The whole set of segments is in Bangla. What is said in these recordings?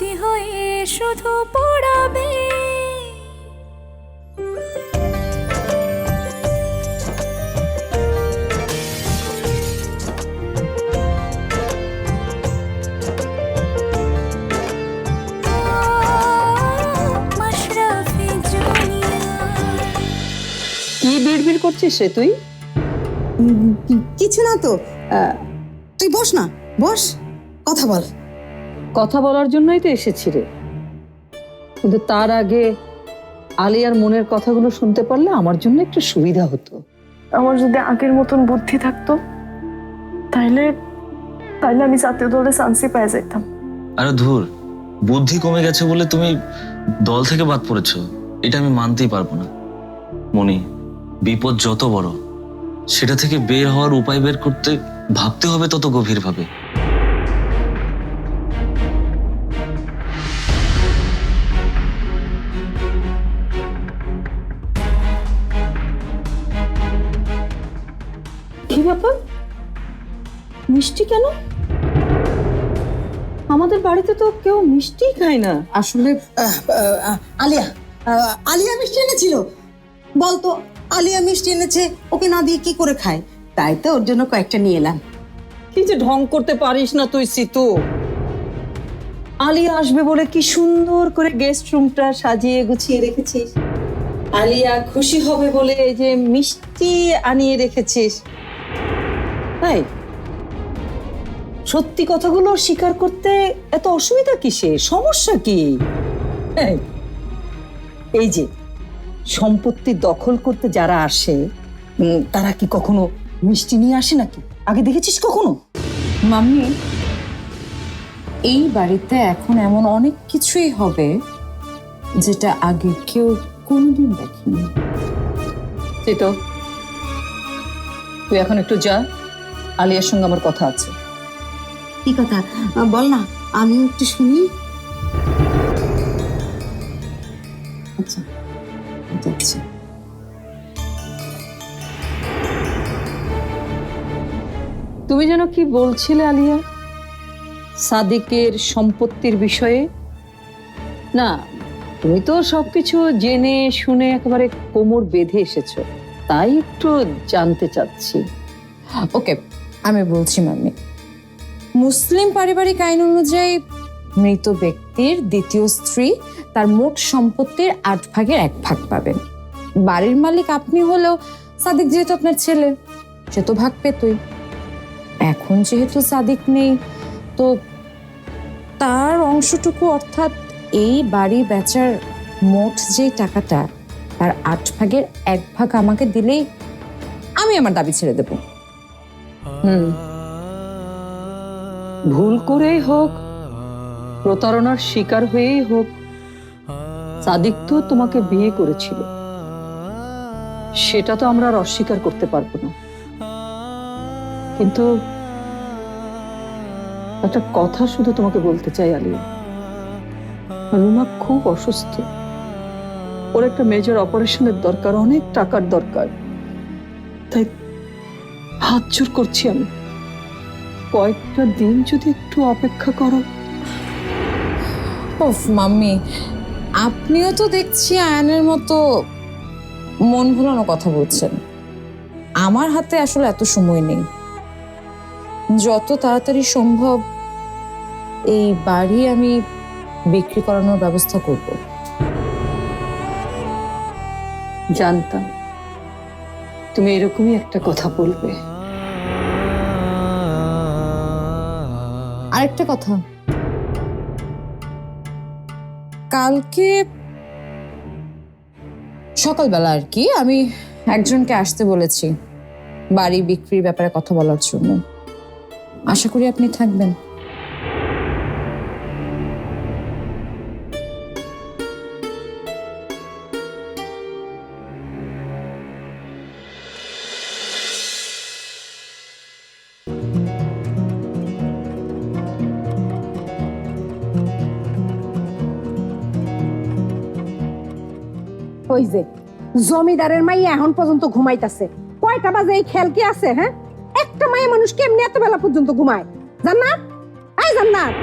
স্মৃতি হয়ে শুধু পড়াবে। কি বিড়বিড় করছিস রে তুই? কিছু না তো। তুই বস না বস কথা বল। কথা বলার জন্যই তো এসেছি রে। কিন্তু তার আগে আলিয়ার মনের কথাগুলো শুনতে পারলে আমার জন্য একটু সুবিধা হতো। আমার যদি আগের মতন বুদ্ধি থাকতো তাইলে তাইলে আমি জাতীয় দলে চান্সই পেয়ে যেতাম আরে ধুর বুদ্ধি কমে গেছে বলে তুমি দল থেকে বাদ পড়েছো এটা আমি মানতেই পারব না। মনি বিপদ যত বড় সেটা থেকে বের হওয়ার উপায় বের করতে ভাবতে হবে তত গভীরভাবে। ব্যাপার? মিষ্টি কেন? আমাদের বাড়িতে তো কেউ মিষ্টি খায় না। আসলে আহ, আহ, আলিয়া আহ, আলিয়া মিষ্টি এনেছিল। বলতো আলিয়া মিষ্টি এনেছে ওকে না দিয়ে কি করে খায়? তাই তো ওর জন্য কয়েকটা নিয়ে এলাম। কি যে ঢং করতে পারিস না তুই সিতু। আলিয়া আসবে বলে কি সুন্দর করে গেস্ট রুমটা সাজিয়ে গুছিয়ে রেখেছিস। আলিয়া খুশি হবে বলে এই যে মিষ্টি আনিয়ে রেখেছিস। তাই? সত্যি কথাগুলো স্বীকার করতে এত অসুবিধা কিসে? সমস্যা কি? এই, যে সম্পত্তি দখল করতে যারা আসে তারা কি কখনো মিষ্টি নিয়ে আসে নাকি? আগে দেখেছিস কখনো? মাম্মি এই বাড়িতে এখন এমন অনেক কিছুই হবে যেটা আগে কেউ কোনোদিন দেখেনি। তো তুই এখন একটু যা। আলিয়ার সঙ্গে আমার কথা আছে। কি কথা? বল না আমিও একটু শুনি। আচ্ছা যাচ্ছি। তুমি যেন কি বলছিলে আলিয়া? সাদিকের সম্পত্তির বিষয়ে? না তুমি তো সবকিছু জেনে শুনে একেবারে কোমর বেঁধে এসেছ। তাই একটু জানতে চাচ্ছি। ওকে আমি বলছি, মাম্মি, মুসলিম পারিবারিক আইন অনুযায়ী মৃত ব্যক্তির দ্বিতীয় স্ত্রী তার মোট সম্পত্তির আট ভাগের এক ভাগ পাবেন। বাড়ির মালিক আপনি হলেও সাদিক যেহেতু আপনার ছেলে, সে তো ভাগ পেতই। এখন যেহেতু সাদিক নেই, তো তার অংশটুকু অর্থাৎ এই বাড়ি বেচার মোট যে টাকাটা, তার আট ভাগের এক ভাগ আমাকে দিলেই আমি আমার দাবি ছেড়ে দেবো। হুম। ভুল করেই হোক, প্রতারণার শিকার হয়েই হোক সাদিক তো তোমাকে বিয়ে করেছিল। সেটা তো আমরা আর অস্বীকার করতে পারব না। কিন্তু একটা কথা শুধু তোমাকে বলতে চাই, আলিয়া। রুমা খুব অসুস্থ। ওর একটা মেজর অপারেশনের দরকার, অনেক টাকার দরকার। হাত জোর করছি আমি। কয়েকটা দিন যদি একটু অপেক্ষা করো। ওফ মাম্মি আপনিও তো দেখছি আয়নের মতো মন ভুলানো কথা বলছেন। আমার হাতে আসলে এত সময় নেই। যত তাড়াতাড়ি সম্ভব এই বাড়ি আমি বিক্রি করানোর ব্যবস্থা করব। জানতাম। তুমি এরকমই একটা কথা বলবে। আরেকটা কথা। কালকে সকালবেলা আর কি আমি একজনকে আসতে বলেছি, বাড়ি বিক্রির ব্যাপারে কথা বলার জন্য। আশা করি আপনি থাকবেন। ওই যে জমিদারের মাই এখন পর্যন্ত ঘুমাইতাছে। কয়টা বাজে এই খেল কি আছে হ্যাঁ? একটা মায়ে মানুষ কেমনি এত বেলা পর্যন্ত ঘুমায়? জান্নাত? এই জান্নাত!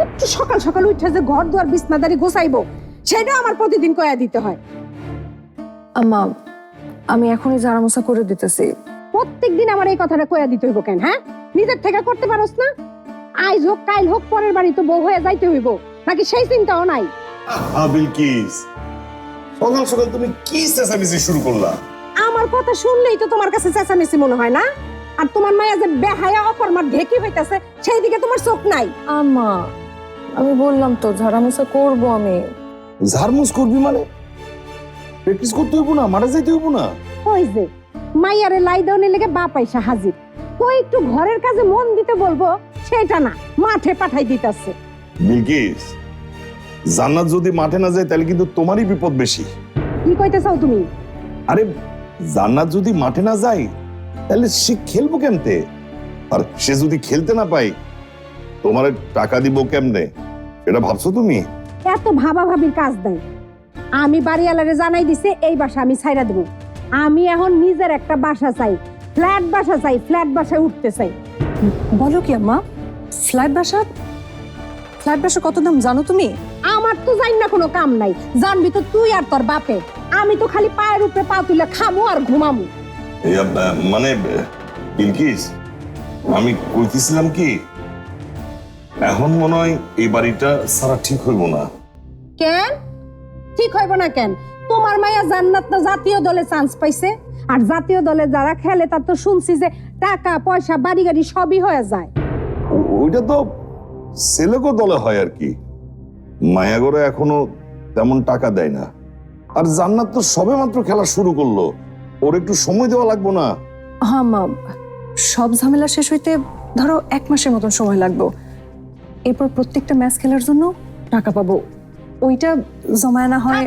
একটু সকাল সকাল উঠে যে ঘর দুয়ার বিছনাদারি গোছাইবো সেটা আমার প্রতিদিন কয়া দিতে হয়। আম্মা আমি এখনই জারামোসা করে দিতেছি। প্রত্যেকদিন আমার এই কথাটা কয়া দিতে হইব কেন হ্যাঁ? নিজের থেকে করতে পারোস না? আইজ হোক কাল হোক পরের বাড়ি তো বউ হয়ে যাইতে হইব নাকি সেই চিন্তাও নাই? আহা বিলকিস সকাল সকাল তুমি কি চেঁচামেচি শুরু করলা? আমার কথা শুনলেই তো তোমার কাছে চেঁচামেচি মনে হয় না? আর তোমার মায়া যে বেহায়া অকর্মার ঢেকি হইতাছে সেই দিকে তোমার চোখ নাই। আম্মা আমি বললাম তো ঝাড়ামোসা করব আমি। ঝাড়মুস করবি মানে? প্র্যাকটিস করতে হইব না মারা যাইতে হইব না? ওই যে মাইয়ারে লাই দেওয়ার লেগে বাপ আইসা হাজির। তো একটু ঘরের কাজে মন দিতে বলব সেটা না মাঠে পাঠাই দিতাছে। বিলকিস জান্নাত যদি মাঠে না যায় তাহলে কিন্তু তোমারই বিপদ বেশি। কি কইতে চাও তুমি? আরে জান্নাত যদি মাঠে না যায় তাহলে সে খেলব কেমতে? আর সে যদি খেলতে না পায় তোমার টাকা দিব কেমনে? এটা ভাবছ তুমি? এত ভাবা ভাবির কাজ নাই। আমি বাড়িওয়ালারে জানাই দিছে এই বাসা আমি ছাইরা দেবো। আমি এখন নিজের একটা বাসা চাই ফ্ল্যাট বাসা চাই ফ্ল্যাট বাসায় উঠতে চাই। বলো কি আম্মা ফ্ল্যাট বাসা ফ্ল্যাট বাসা কত দাম জানো তুমি? আমার তো জানি না কোনো কাম নাই। জানবি তো তুই আর তোর বাপে। আমি তো খালি পায়ের উপরে পা তুলে খামু আর ঘুমামু। মানে বিলকিস আমি কইতেছিলাম কি এখন মনে হয় এই বাড়িটা সারা ঠিক হইব না। কেন? ঠিক হইব না কেন? তোমার মায়া জান্নাত না জাতীয় দলে চান্স পাইছে। আর জাতীয় দলে যারা খেলে তার তো শুনছি যে টাকা পয়সা বাড়ি গাড়ি সবই হয়ে যায়। ওইটা তো সেলেকো দলে হয় আর কি। মায়াগরে এখনও তেমন টাকা দেয় না। আর জান্নাত তো সবে মাত্র খেলা শুরু করল। ওর একটু সময় দেওয়া লাগবো না? হ্যাঁ মা। সব ঝামেলা শেষ হইতে ধরো এক মাসের মতন সময় লাগবে। এরপর প্রত্যেকটা ম্যাচ খেলার জন্য টাকা পাবো। ওইটা জমায় না হয়।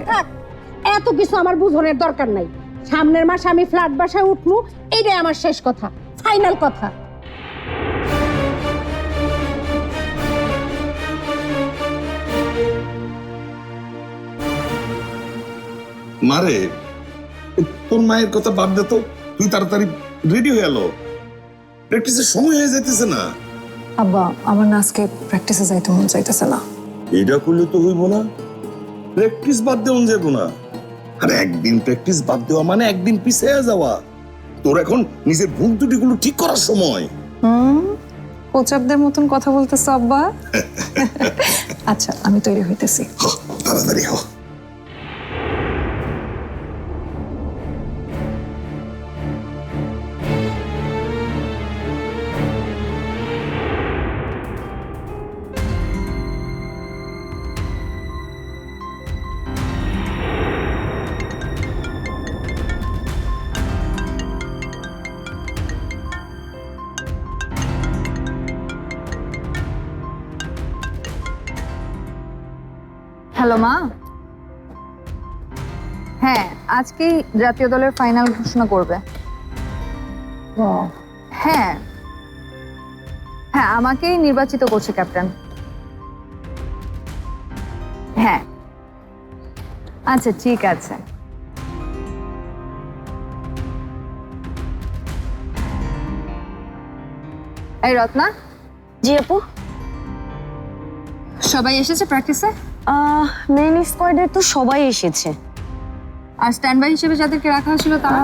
এত কিছু আমার বুঝনের দরকার নাই। সামনের মাসে আমি ফ্ল্যাট বাসায় উঠবো এইটাই আমার শেষ কথা ফাইনাল কথা। মারে? তোর মায়ের কথা বাদ দে তো। তুই তাড়াতাড়ি রেডি হয়ে এলো প্র্যাকটিসের সময় হয়ে যাইতেছে না। আব্বা আমার না আজকে প্র্যাকটিসে যাইতে মন চাইতেছে না। এটা করলে তো হইব না। প্র্যাকটিস বাদ দেওয়া যাব না। আর একদিন প্র্যাকটিস বাদ দেওয়া মানে একদিন পিছিয়ে যাওয়া। তোর এখন নিজের ভুল ত্রুটিগুলো ঠিক করার সময়। হুম? কোচারদের মতন কথা বলতেছ আব্বা? আচ্ছা আমি তৈরি হইতেছি। তাড়াতাড়ি হ। হ্যালো মা? হ্যাঁ আজকেই জাতীয় দলের ফাইনাল ঘোষণা করবে। হ্যাঁ। হ্যাঁ আমাকেই নির্বাচিত করছে ক্যাপ্টেন হ্যাঁ। আচ্ছা ঠিক আছে। এই রত্না? জি আপু। সবাই এসেছে প্র্যাকটিসে মেন স্কোয়াডের তো সবাই এসেছে। আর স্ট্যান্ড বাই হিসেবে যাদেরকে রাখা হয়েছিল তারা?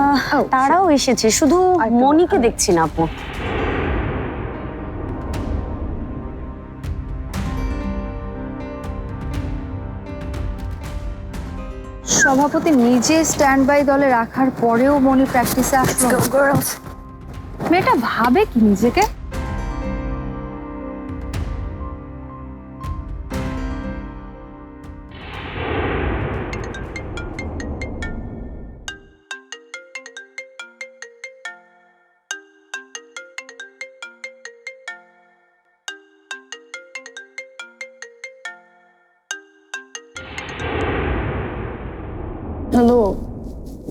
তারাও এসেছে শুধু মনিকে দেখছি না আপু। সভাপতি নিজে স্ট্যান্ড বাই দলে রাখার পরেও মনি প্র্যাকটিসে আসলো। মেয়েটা ভাবে কি নিজেকে?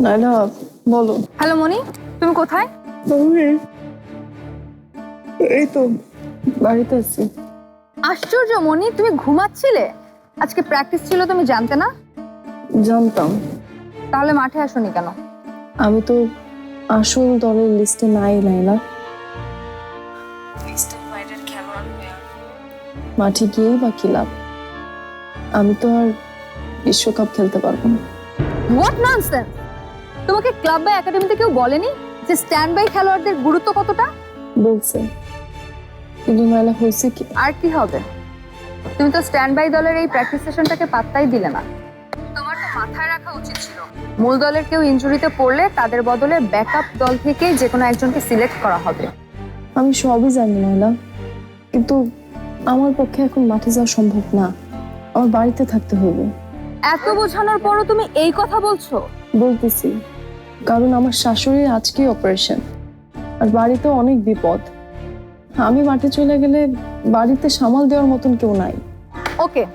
নাইলা বলো। হ্যালো মনি তুমি কোথায়? এই তো বাড়িতে আছি। আশ্চর্য মনি তুমি ঘুমাচ্ছিলে? আজকে প্র্যাকটিস ছিল তুমি জানতে না? জানতাম। তাহলে মাঠে আসোনি কেন? আমি তো আসল দলের লিস্টে নাই লাইলা মাঠে গিয়েই বা কি লাভ? আমি তো আর বিশ্বকাপ খেলতে পারব না। হোয়াট ননসেন্স তোমাকে ক্লাব বা একাডেমিতে কেউ বলেনি যে স্ট্যান্ড বাই খেলোয়াড়দের গুরুত্ব কতটা? বলছে। কিন্তু নাহলে হয়েছে কি? আর কি হবে? তুমি তো স্ট্যান্ড বাই দলের এই প্র্যাকটিস সেশনটাকে পাত্তাই দিলে না। তোমার তো মাথায় রাখা উচিত ছিল। মূল দলের কেউ ইনজুরিতে পড়লে তাদের বদলে ব্যাকআপ দল থেকেই যে কোনো একজনকে সিলেক্ট করা হবে। আমি সবই জানি নাহলা কিন্তু আমার পক্ষে এখন মাঠে যাওয়া সম্ভব না। আমার বাড়িতে থাকতে হবে এত বোঝানোর পরও তুমি এই কথা বলছো? বলতেছি। কারণ আমার শাশুড়ির আজকে অপারেশন আর বাড়িতে অনেক বিপদ। আমি মাঠে চলে গেলে বাড়িতে সামাল দেওয়ার মতন কেউ নাই। ওকে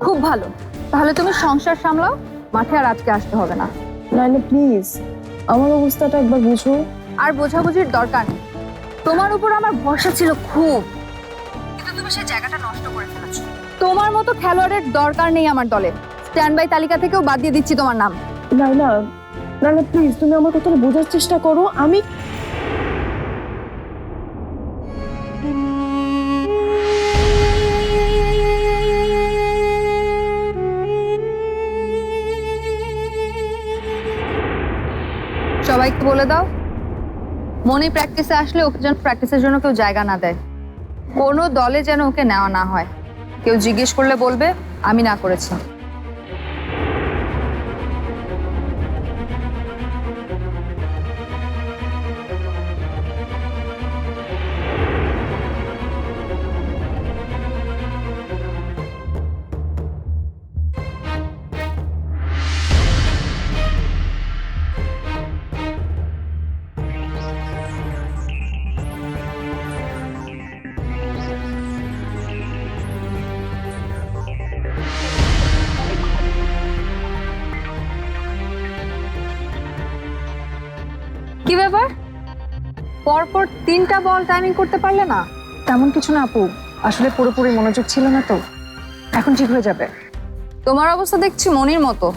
খুব ভালো। তাহলে তুমি সংসার সামলাও মাঠে আর আজকে আসতে হবে না। নাইলে প্লিজ আমার অবস্থাটা একবার বুঝো। আর বোঝাবুঝির দরকার নেই। তোমার উপর আমার ভরসা ছিল খুব। কিন্তু তুমি সেই জায়গাটা নষ্ট করে ফেলেছো। তোমার মতো খেলোয়াড়ের দরকার নেই আমার দলে। স্ট্যান্ড বাই তালিকা থেকেও বাদ দিয়ে দিচ্ছি তোমার নাম। নাইলা নাইলা প্লিজ তুমি আমার কথাটা বোঝার চেষ্টা করো। আমি সবাইকে বলে দাও, মনে প্র্যাকটিসে আসলে ওকে যেন প্র্যাকটিসের জন্য কেউ জায়গা না দেয়। কোনো দলে যেন ওকে নেওয়া না হয়। কেউ জিজ্ঞেস করলে বলবে, আমি না করেছি। তিনটা বল টাইমিং করতে পারলে না? তেমন কিছু না আপু। আসলে পুরোপুরি মনোযোগ ছিল না তো। এখন ঠিক হয়ে যাবে। তোমার অবস্থা দেখছি মনির মতো।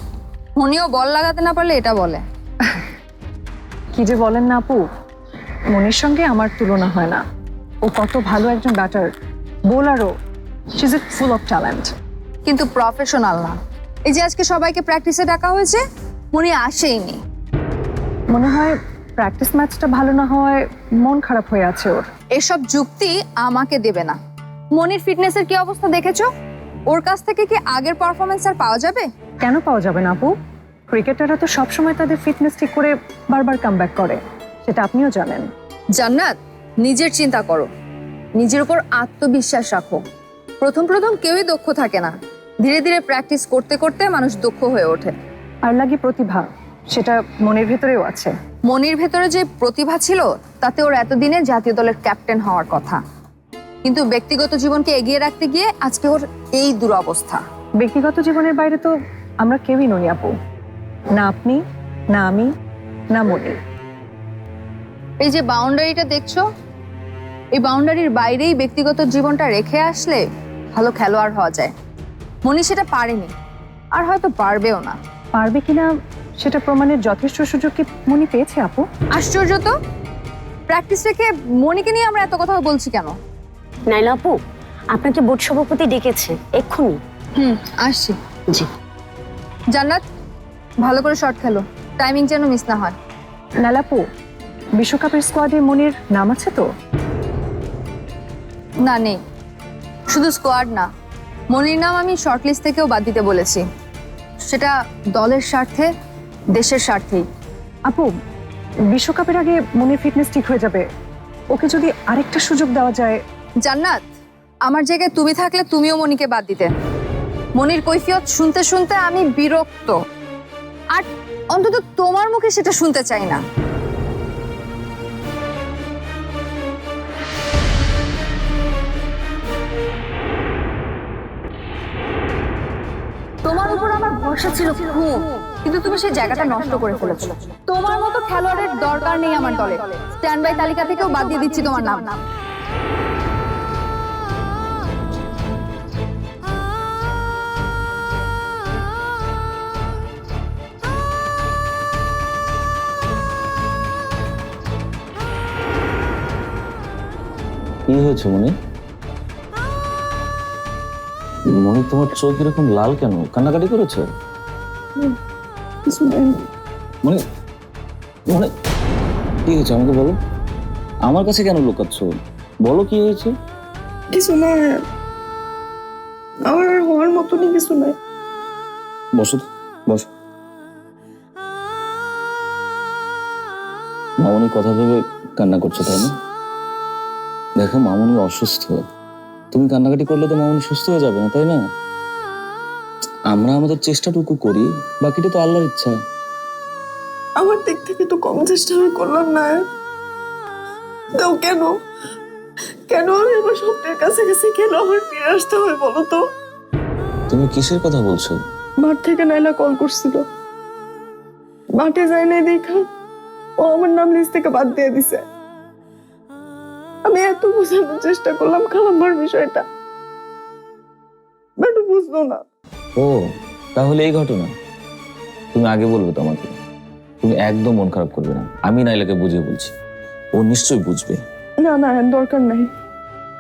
মনিও বল লাগাতে না পারলে এটা বলে। কি যে বলেন না আপু মনির সঙ্গে আমার তুলনা হয় না। ও কত ভালো একজন batter বোলারও she is full of talent কিন্তু প্রফেশনাল না। এই যে আজকে সবাইকে প্র্যাকটিসে ডাকা হয়েছে মনি আসেইনি মনে হয় প্র্যাকটিস ম্যাচটা ভালো না হওয়ায় মন খারাপ হয়ে আছে ওর। এসব যুক্তি আমাকে দেবে না। মনির ফিটনেসের কি অবস্থা দেখেছ? ওর কাছ থেকে কি আগের পারফরমেন্স আর পাওয়া যাবে? কেন পাওয়া যাবে না আপু? ক্রিকেটাররা তো সবসময় তাদের ফিটনেস ঠিক করে বারবার কাম করে। সেটা আপনিও জানেন। জান্নাত নিজের চিন্তা করো। নিজের উপর আত্মবিশ্বাস রাখো। প্রথম প্রথম কেউই দক্ষ থাকে না। ধীরে ধীরে প্র্যাকটিস করতে করতে মানুষ দক্ষ হয়ে ওঠে। আর লাগে প্রতিভা সেটা মনের ভেতরেও আছে। মনির ভেতরে যে প্রতিভা ছিল তাতে ওর এতদিনে জাতীয় দলের ক্যাপ্টেন হওয়ার কথা। কিন্তু ব্যক্তিগত জীবনকে এগিয়ে রাখতে গিয়ে আজকে ওর এই দুরবস্থা। ব্যক্তিগত জীবনের বাইরে তো আমরা কেউই নই আপু। না আপনি না আমি না মনি এই যে বাউন্ডারিটা দেখছ এই বাউন্ডারির বাইরেই ব্যক্তিগত জীবনটা রেখে আসলে ভালো খেলোয়াড় হওয়া যায়। মনি সেটা পারেনি আর হয়তো পারবেও না। পারবে কিনা সেটা প্রমাণের যথেষ্ট সুযোগ কি মনি পেয়েছে আপু? আশ্চর্য তো। প্র্যাকটিস রেখে মনিকে নিয়ে আমরা এত কথা বলছি কেন? নাইলা আপু আপনাকে বোর্ড সভাপতি ডেকেছে এক্ষুনি। হুম আসছি। জি। জান্নাত ভালো করে শট খেলো। টাইমিং যেন মিস না হয়। নালাপু বিশ্বকাপের স্কোয়াডে মনির নাম আছে তো? না নেই। শুধু স্কোয়াড না মনির নাম আমি শর্ট লিস্ট থেকেও বাদ দিতে বলেছি। সেটা দলের স্বার্থে দেশের স্বার্থেই আপু বিশ্বকাপের আগে মনির ফিটনেস ঠিক হয়ে যাবে। ওকে যদি আরেকটা সুযোগ দেওয়া যায়। জান্নাত আমার জায়গায় তুমি থাকলে তুমিও মনিকে বাদ দিতে। মনির কৈফিয়ত শুনতে শুনতে আমি বিরক্ত। আর অন্তত তোমার মুখে সেটা শুনতে চাই না। তোমার উপর আমার ভরসা ছিল খুব। কিন্তু তুমি সেই জায়গাটা নষ্ট করে ফেলেছো। তোমার মতো খেলোয়াড়ের দরকার নেই আমার দলে। স্ট্যান্ড বাই তালিকা থেকেও বাদ দিয়ে দিচ্ছি তোমার নাম। কি হয়েছে মনি মনি তোমার চোখ এরকম লাল কেন? কান্নাকাটি করেছ? মানে মানে কি হয়েছে আমাকে বলো? আমার কাছে কেন লুকাচ্ছ? বলো কি হয়েছে? কিছু না। আমার হওয়ার মতনই কিছু নাই। বসো তো, বসো। মামনি কথা ভেবে কান্না করছ তাই না? দেখো মামনি অসুস্থ। তুমি কান্নাকাটি করলে তো মামনি সুস্থ হয়ে যাবে না তাই না? আমরা আমাদের চেষ্টাটুকু করি বাকিটা তো আল্লাহর ইচ্ছা। আমার দিক থেকে তো কম চেষ্টা আমি করলাম না। তাও কেন? কেন আমি আমার স্বপ্নের কাছাকাছি কেন আমার ফিরে আসতে হবে বলো তো? তুমি কিসের কথা বলছো? মাঠ থেকে নাইলা কল করছিল। মাঠে যাই নাই দেখা। ও আমার নাম লিস্ট থেকে বাদ দিয়ে দিছে। আমি এত বোঝানোর চেষ্টা করলাম খালাম্মার বিষয়টা। বাট বুঝলো না। ও তাহলে এই ঘটনা। তুমি আগে বলবে তো আমাকে। তুমি একদম মন খারাপ করবে না। আমি নাইলাকে বুঝিয়ে বলছি। ও নিশ্চয়ই বুঝবে। না না দরকার নাই।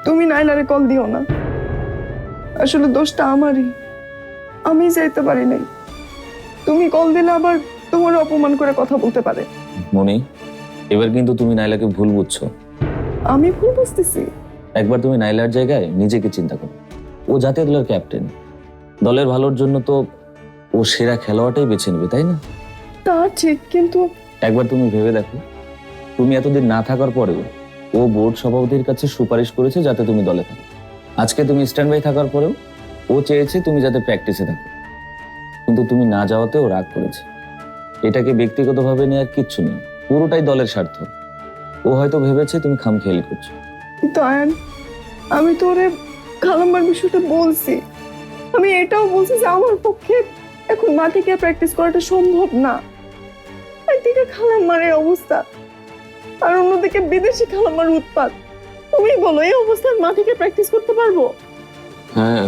তুমি নাইলারে কল দিও না। আসলে দোষটা আমারই। আমি যাইতে পারি নাই। তুমি কল দিলে আবার তোমার অপমান করে কথা বলতে পারে। মনি এবার কিন্তু তুমি নাইলাকে ভুল বুঝছ। আমি ভুল বুঝতেছি। একবার তুমি নাইলার জায়গায় নিজেকে চিন্তা করো। ও জাতীয় দলের ক্যাপ্টেন। দলের ভালোর জন্য তো ও সেরা খেলোয়াড়টাই বেছে নেবে তাই না? তা ঠিক কিন্তু একবার তুমি ভেবে দেখো। তুমি এতদিন না থাকার পরেও ও বোর্ড সভাপতির কাছে সুপারিশ করেছে যাতে তুমি দলে থাকো। আজকে তুমি স্ট্যান্ড বাই থাকার পরেও ও চেয়েছে তুমি যাতে প্র্যাকটিসে থাকো। কিন্তু তুমি না যাওয়াতে ও রাগ করেছে। এটাকে ব্যক্তিগতভাবে নেওয়ার কিচ্ছু নেই। পুরোটাই দলের স্বার্থ। ও হয়তো ভেবেছে তুমি খামখেয়ালি করছ। কিন্তু আয়ান আমি তো ওরে খালাম্মার বিষয়টা বলছি। আমি এটাও বলছি যে আমার পক্ষে এখন মাঠে গিয়ে প্র্যাকটিস করাটা সম্ভব না। একদিকে খালাম্মারের অবস্থা। আর অন্যদিকে বিদেশি খালাম্মার উৎপাত। তুমি বলো, এই অবস্থার মাঠে গিয়ে প্র্যাকটিস করতে পারব? হ্যাঁ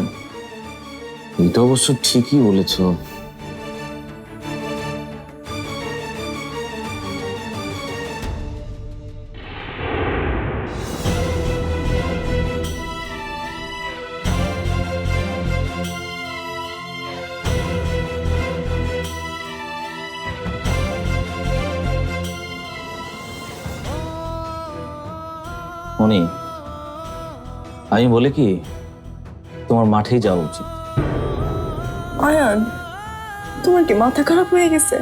এটা অবশ্য ঠিকই বলেছ। আমি বলে কি তোমার মাঠেই যাওয়া উচিত। আয়ান তোমার কি মাথা খারাপ হয়ে গেছে?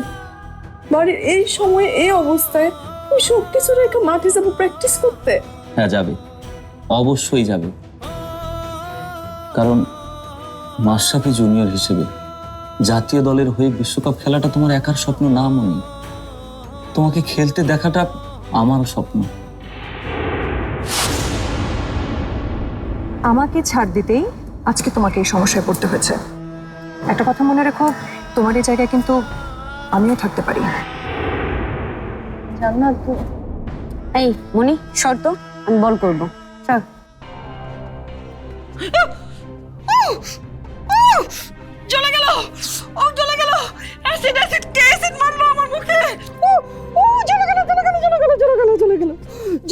বাড়ির এই সময়ে এই অবস্থায় তুমি সব কিছু রেখে মাঠে যাব প্র্যাকটিস করতে? হ্যাঁ যাবে। অবশ্যই যাবে। কারণ মাশরাফি জুনিয়র হিসেবে জাতীয় দলের হয়ে বিশ্বকাপ খেলাটা তোমার একার স্বপ্ন না মনি। তোমাকে খেলতে দেখাটা আমারও স্বপ্ন। আমাকে ছাড় দিতেই আজকে তোমাকে এই সমস্যায় পড়তে হয়েছে। একটা কথা মনে রেখো তোমার এই জায়গায় কিন্তু আমিও থাকতে পারি। জান্নাত এই মনি শর্ত আমি বল করব। চল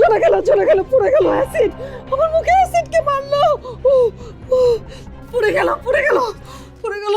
চলে গেল চলে গেল, পুড়ে গেল অ্যাসিড আমার মুখে অ্যাসিড কে মারলো? পুড়ে গেল পুড়ে গেল পুড়ে গেল।